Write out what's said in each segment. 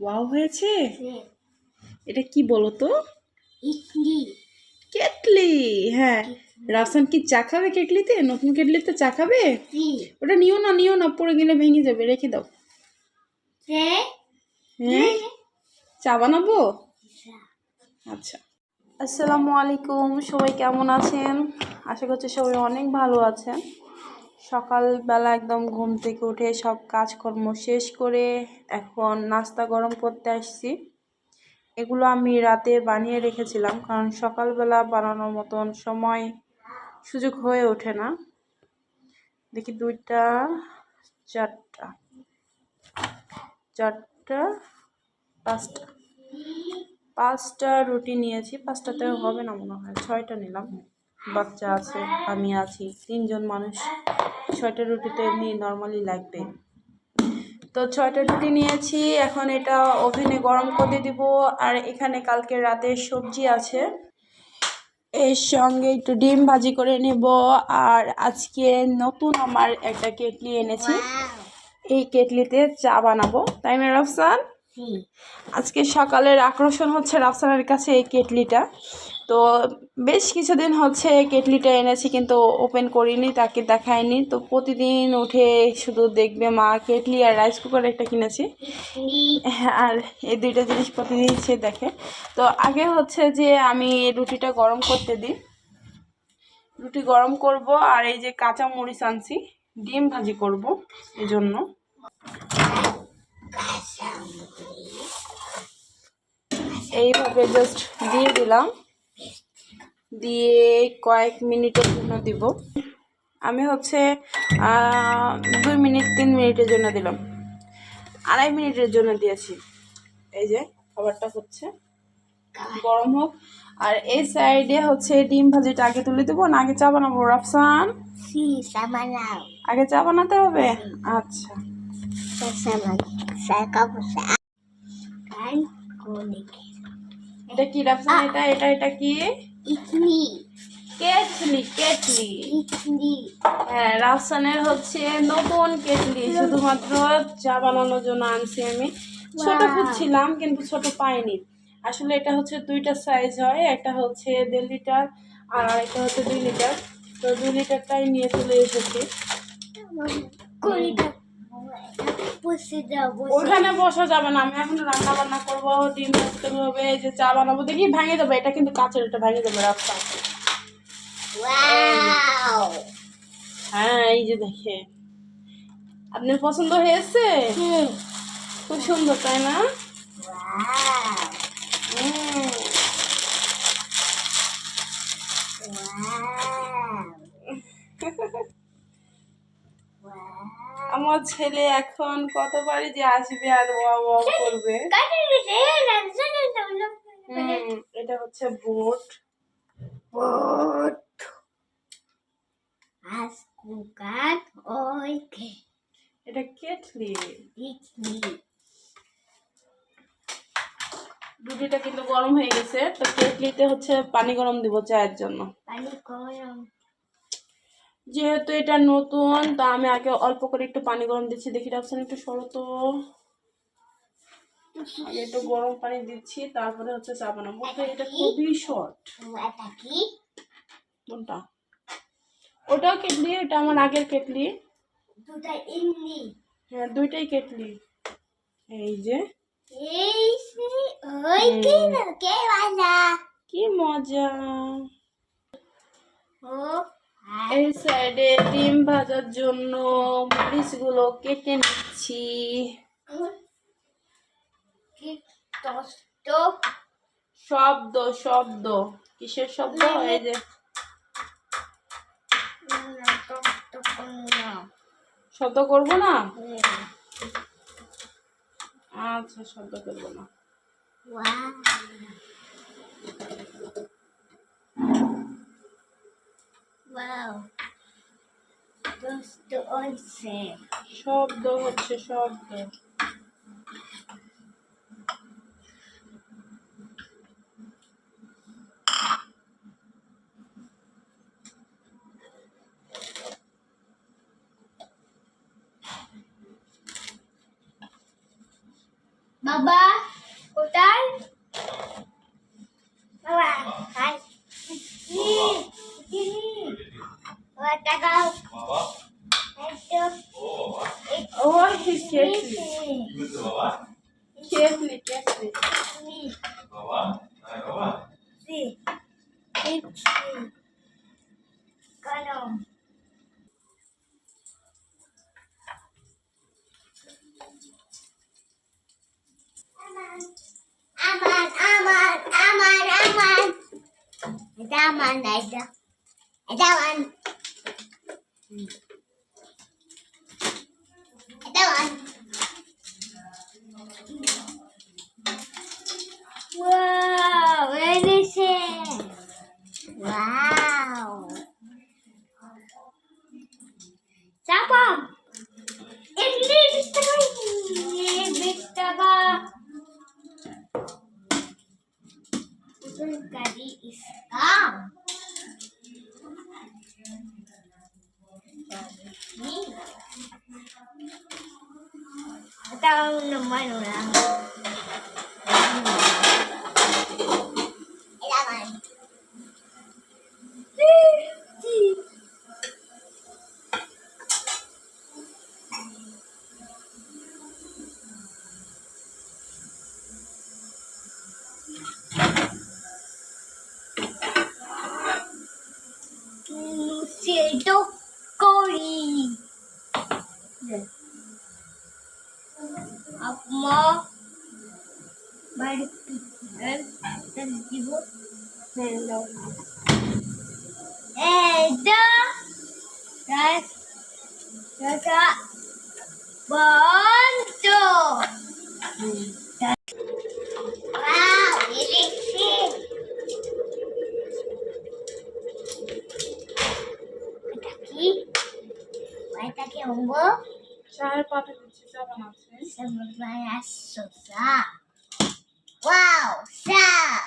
Wow হয়েছে? এটা কি বলো তো? ইডলি। কেটলি। হ্যাঁ। রাফসান কি চা খাবে কেটলিতে? নতুন কেটলিতে চা খাবে? ওটা নিও না নিও না পড়ে গেলে ভেঙে যাবে রেখে দাও। সে হ্যাঁ। চা বানাবো? আচ্ছা। আসসালামু আলাইকুম সবাই কেমন আছেন? আশা করছি সবাই অনেক ভালো আছেন। সকালবেলা একদম ঘুম থেকে উঠে সব কাজকর্ম শেষ করে এখন নাস্তা গরম করতে আসছি। এগুলো আমি রাতে বানিয়ে রেখেছিলাম, কারণ সকালবেলা বানানোর মতন সময় সুযোগ হয়ে ওঠে না। দেখি দুইটা, চারটা চারটা, পাঁচটা পাঁচটা রুটি নিয়েছি পাঁচটাতে হবে না মনে হয়, ছয়টা নিলাম। বাচ্চা আছে, আমি আছি, তিনজন মানুষ। ছয়টা রুটিতে এমনি নর্মালি লাগবে। তো ছয়টা রুটি নিয়েছি এখন এটা ওভেনে গরম করে দিব আর এখানে কালকে রাতে সবজি আছে। এর সঙ্গে একটু ডিম ভাজি করে নেব আর আজকে নতুন আমার একটা কেটলি এনেছি। এই কেটলিতে চা বানাবো তাই না রফসান? আজকে সকালের আকর্ষণ হচ্ছে রাফসানের কাছে এই কেটলিটা। তো বেশ কিছুদিন হচ্ছে কেটলিটা এনেছি কিন্তু ওপেন করিনি, তাকে দেখায়নি তো প্রতিদিন উঠে শুধু দেখবে মা কেটলি আর রাইস কুকার একটা কিনেছি। ইডলি আর এই দুইটা জিনিস প্রতিদিন সে দেখে। তো আগে হচ্ছে যে আমি রুটিটা গরম করতে দিই। রুটি গরম করব আর এই যে কাঁচা মরিচ আনছি, ডিম ভাজি করব এই জন্য এইভাবে জাস্ট দিয়ে দিলাম। দিয়ে কয়েক মিনিটের জন্য দিব। আমি হচ্ছে দুই মিনিট তিন মিনিটের জন্য দিলাম। আড়াই মিনিটের জন্য দিয়েছি। এই যে খাবারটা হচ্ছে। গরম হোক। আর এই সাইডে হচ্ছে ডিম ভাজিটা আগে তুলে দেবো না আগে চা বানাবো রাফসান? আগে চা বানাতে হবে? আচ্ছা। এটা কি রাফসান? এটা এটা এটা কি? Idli kettle kettle. ইডলি হ্যাঁ রাফসানের হচ্ছে নতুন কেটলি শুধুমাত্র চা বানানোর জন্য আনছি আমি। ছোট খুঁজছিলাম কিন্তু ছোট পাইনি। আসলে এটা হচ্ছে দুইটা সাইজ হয় একটা হচ্ছে দেড় লিটার আর একটা হচ্ছে দুই লিটার। তো দুই লিটারটাই নিয়ে চলে এসেছি। ওখানে বসা যাবে না আমি এখন রান্না বান্না করব দিন করতে হবে এই যে চা বানাবো দেখি ভেঙে যাবে এটা কিন্তু কাঁচের এটা ভেঙে যাবে রাস্তা। ওয়াও। হ্যাঁ এই যে দেখে। আপনার পছন্দ হয়েছে? হুম। খুব সুন্দর তাই না ওয়াও হুম। ওয়াও আমার ছেলে এখন কতবারই যে আসবে আর ওয়া ওয়া করবে এটা হচ্ছে বোট. As kukat oike. এটা কেটলি. রুটিটা কিন্তু গরম হয়ে গেছে তো কেটলিতে হচ্ছে পানি গরম দিব চায়ের জন্য Pani koyong. যেহেতু এটা নতুন তা আমি আগে অল্প করে একটু পানি গরম দিচ্ছি। দেখি রাখছেন একটু সরো তো। আগে একটু গরম পানি দিচ্ছি তারপরে হচ্ছে চা বানাবো। এটা খুবই শর্ট কোনটা? ওটাও কেটলি এটা আমার আগের কেটলি। হ্যাঁ দুইটাই কেটলি। এই যে. কি মজা। Oh. এই সাইডে ডিম ভাজার জন্য মরিচগুলো কেটে নিচ্ছি. শব্দ শব্দ। কিসের শব্দ? এই যে শব্দ করব না? আচ্ছা শব্দ করব না। শব্দ হচ্ছে শব্দ। আমার আমার আমার আমার এটা আমার না এটা এটা আমার এটা আমার Wow, anything. Wow. Sapam. Idli bistabai. Bistaba. Udon is calm. Ito naman, wala. Ano law by the people that give the law. And the that one two. Saya pakai some of my ass. Wow, sad.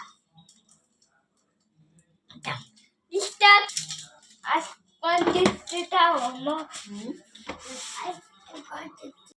Mister, I want to sit down, Mom. Hmm? I want to.